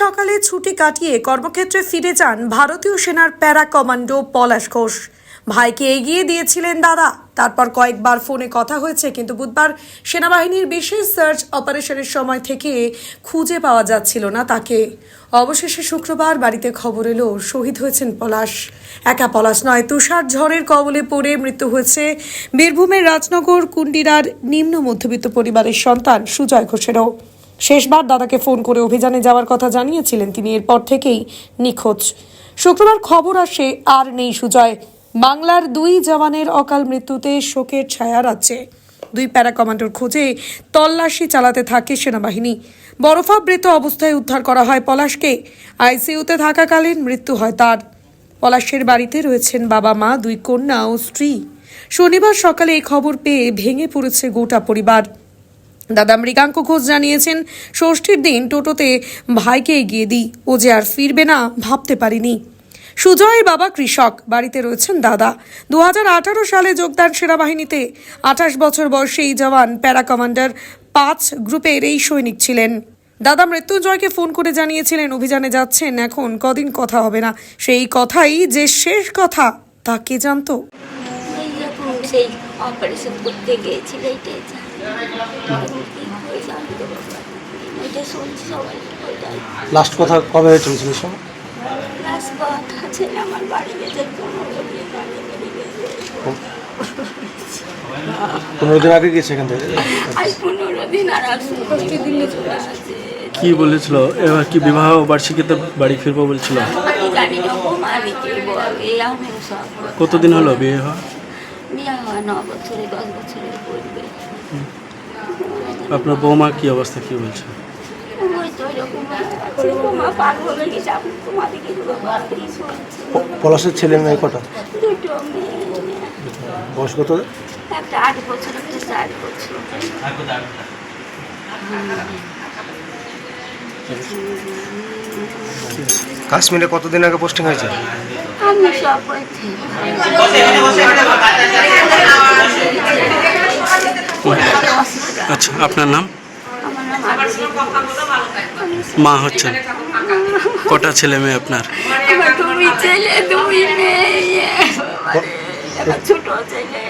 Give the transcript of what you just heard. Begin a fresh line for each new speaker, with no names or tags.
সকালে ছুটি কাটিয়ে কর্মক্ষেত্রে ফিরে যান ভারতীয় সেনার প্যারা কমান্ডো পলাশ ঘোষ। ভাইকে এগিয়ে দিয়েছিলেন দাদা। তারপর কয়েকবার ফোনে কথা হয়েছে, কিন্তু বুধবার সেনাবাহিনীর বিশেষ সার্চ অপারেশনের সময় থেকে খুঁজে পাওয়া যাচ্ছিল না তাকে। অবশেষে শুক্রবার বাড়িতে খবর এলো, শহীদ হয়েছেন পলাশ। একা পলাশ নয়, তুষার ঝড়ের কবলে পড়ে মৃত্যু হয়েছে বীরভূমের রাজনগর, কুন্ডিরার নিম্ন মধ্যবিত্ত পরিবারের সন্তান সুজয় ঘোষেরও। শেষবার দাদাকে ফোন করে অভিযানে যাওয়ার কথা জানিয়েছিলেন তিনি। এরপর থেকেই নিখোঁজ। শুক্রবার খবর আসে, আর নেই সুজয়। বাংলার দুই জওয়ানের অকাল মৃত্যুতে শোকের ছায়া রাজ্যে। দুই প্যারা কমান্ডোর খোঁজে তল্লাশি চালাতে থাকে সেনাবাহিনী। বরফাবৃত অবস্থায় উদ্ধার করা হয় পলাশকে। আইসিইউতে থাকাকালীন মৃত্যু হয় তার। পলাশের বাড়িতে রয়েছেন বাবা মা, দুই কন্যা ও স্ত্রী। শনিবার সকালে এই খবর পেয়ে ভেঙে পড়েছে গোটা পরিবার। দাদা মৃগাঙ্ক ঘোষ জানিয়েছেন, ষষ্ঠীর দিন টোটোতে ভাইকে এগিয়ে দিই, ও যে আর ফিরবে না ভাবতে পারিনি। সুজয়ের বাবা কৃষক, বাড়িতে রয়েছেন দাদা। দু হাজার আঠারো সালে যোগদান সেনাবাহিনীতে আঠাশ বছর বয়সে এই জওয়ান প্যারা কমান্ডার পাঁচ গ্রুপের এই সৈনিক ছিলেন। দাদা মৃত্যুঞ্জয়কে ফোন করে জানিয়েছিলেন, অভিযানে যাচ্ছেন, এখন কদিন কথা হবে না। সেই কথাই যে শেষ কথা, তা কে জানতো?
সেই অপারেশন করতে গিয়েছিল, এইটাই
লাস্ট কথা কবে হয়েছিল ছেলের সঙ্গে
লাস্ট কথা ছেলে আমার বাড়ি গেছে পনেরো দিন আগে গেছে
এখান থেকে?
কি বলেছিল? এবার কি বিবাহ বার্ষিকীতে বাড়ি ফিরবো বলছিল। কতদিন হলো বিয়ে হওয়া?
বিয়ে হয় ন বছরে দশ বছরের
আপনার বৌমা কি অবস্থা কি বলছে?
পলাশের ছেলে মেয়ে কটা? বয়স কত?
একটা আট বছর একটা চার বছর।
কাশ্মীরে কতদিন আগে পোস্টিং হয়েছে?
আমি সব
আচ্ছা আপনার নাম? মা হচ্ছেন। কটা ছেলে মেয়ে আপনার?
ছোট ছেলে